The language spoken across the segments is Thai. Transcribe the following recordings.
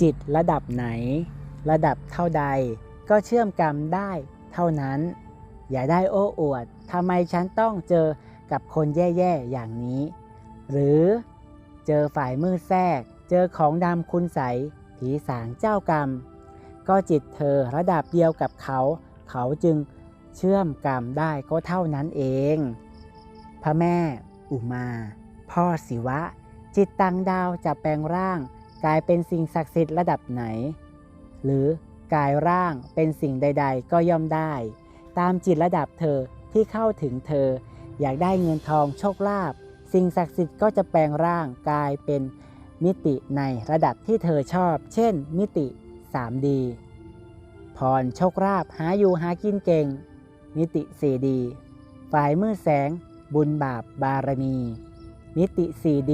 จิตระดับไหน ระดับเท่าใด ก็เชื่อมกรรมได้เท่านั้น อย่าได้โอ้อวดทำไมฉันต้องเจอกับคนแย่ๆอย่างนี้ หรือเจอฝ่ายมืดแทรก เจอของดำคุณใสผีสางเจ้ากรรม ก็จิตเธอระดับเดียวกับเขา เขาจึงเชื่อมกรรมได้ก็เท่านั้นเอง พระแม่ อุมา พ่อศิวะ จิตตังดาวจะแปลงร่าง กลายเป็นสิ่งศักดิ์สิทธิ์ระดับไหน หรือกายร่างเป็นสิ่งใด ๆ ก็ย่อมได้ ตามจิตระดับเธอที่เข้าถึงเธอ อยากได้เงินทองโชคลาภสิ่งศักดิ์สิทธิ์ก็จะแปลงร่างกายเป็นมิติในระดับที่เธอชอบ เช่น มิติ 3D พรโชคลาภหาอยู่หากินเก่ง มิติ 4D ฝ่ายมืดแสง บุญบาปบารมี มิติ 4D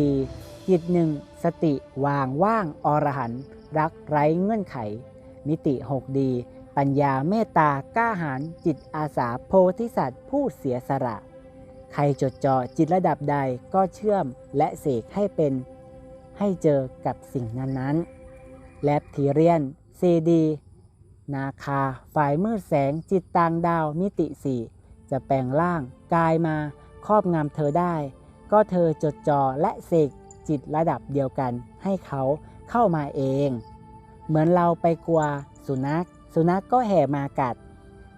จิตหนึ่งสติวางว่างอรหันรักไร้เงื่อนไข มิติ 6D ปัญญาเมตตากล้าหาญจิตอาสาโพธิสัตว์ผู้เสียสละ ใครจดจ่อจิตระดับใดก็เชื่อมและเสกให้เป็นให้เจอกับสิ่งนั้นๆ แลบทีเรียนซีดี นาคา ฝ่ายมืดแสงจิตต่างดาวมิติสี่จะแปลงร่างกายมาครอบงำเธอได้ ก็เธอจดจ่อและเสกจิตระดับเดียวกันให้เขาเข้ามาเอง เหมือนเราไปกลัวสุนัข สุนัขก็แห่มากัด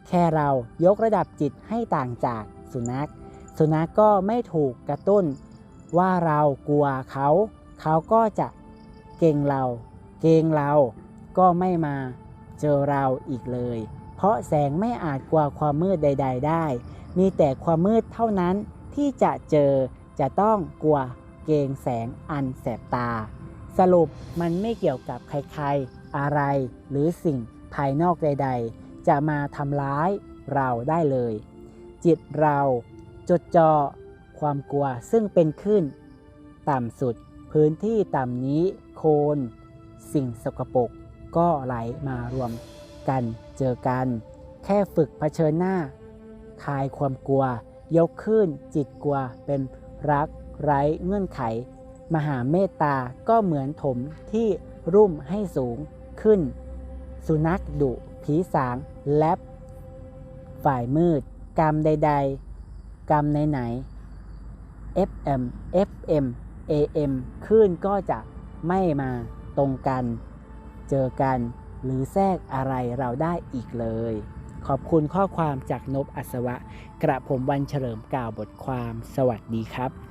แค่เรายกระดับจิตให้ต่างจากสุนัข สุนัขก็ไม่ถูกกระตุ้น ว่าเรากลัวเขา เขาก็จะเกรงเรา เกรงเราก็ไม่มาเจอเราอีกเลย เพราะแสงไม่อาจกลัวความมืดใด ๆ ได้ มีแต่ความมืดเท่านั้นที่จะเจอ จะต้องกลัวเกงแสงอันแสบตา สรุปมันไม่เกี่ยวกับใครๆ อะไร หรือสิ่งภายนอกใด ๆ จะมาทำร้ายเราได้เลย จิตเราจดจ่อความกลัวซึ่งเป็นขึ้น ต่ำสุดพื้นที่ต่ำนี้โคน สิ่งสกปรกก็ไหลมารวมกันเจอกัน แค่ฝึกเผชิญหน้า คลายความกลัวยกขึ้นจิตกลัวเป็น รักไร้เงื่อนไข มหาเมตตาก็เหมือนถมที่รุ่มให้สูงขึ้น สุนัขดุผีสางแลบฝ่ายมืด กรรมใด ๆ กรรมไหนๆ FM FM AM คลื่นก็จะไม่มาตรงกัน เจอกันหรือแทรกอะไรเราได้อีกเลย ขอบคุณข้อความจากนบอัศวะ กระผมวันเฉลิมกล่าวบทความ สวัสดีครับ